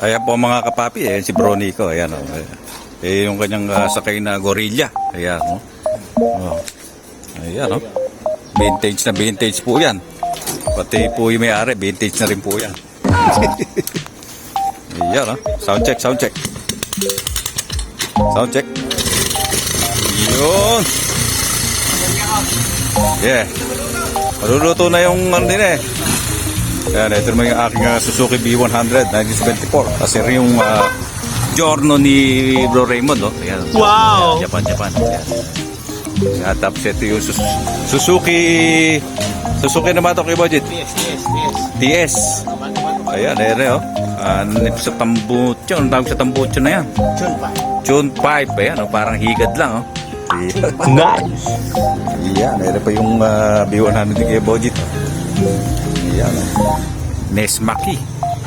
Ayan po mga kapapi, eh, si Bronico, ayan o. Eh, yung kanyang ah, sakay na gorilla. Ayan o. Oh. Ayan o. Vintage na vintage po yan. Pati po yung may-ari, vintage na rin po yan. ayan o. Sound check, sound check. Sound check. Yun. Yeah. Maluluto na yung ano din eh. Yan, ito naman yung aking ah, Suzuki B100 1974. Kasi rin yung ah, Giorno ni Bro Raymond, oh. Ayan. Wow! Ayan, Japan, Japan. Ayan. At tapos ito yung Sus- Suzuki Suzuki naman ito kay Budget. Yes, yes, yes. TS. Ayan, ayan, oh. Ah, nip sa tambucho. Ang tawag sa tambucho na yan? Chun pa. Tune 5. Ayan, oh. Parang higad lang, oh. Ayan. Nice! Yan, ito pa yung uh, B100 ni Bojit. Yan. oh. Nesmaki.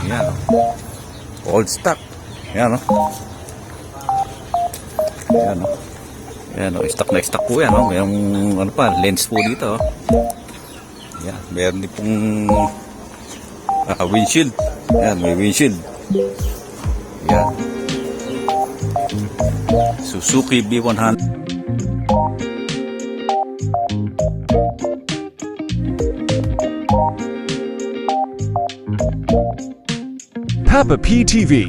Yan. oh. Old stock. Yan, oh. Yan, oh. Yan. Stock na stock po yan, oh. Mayroong, ano pa, lens po dito. Yan, meron din pong ah, windshield. Yan, may windshield. Yan. Suzuki B100. Papa PTV.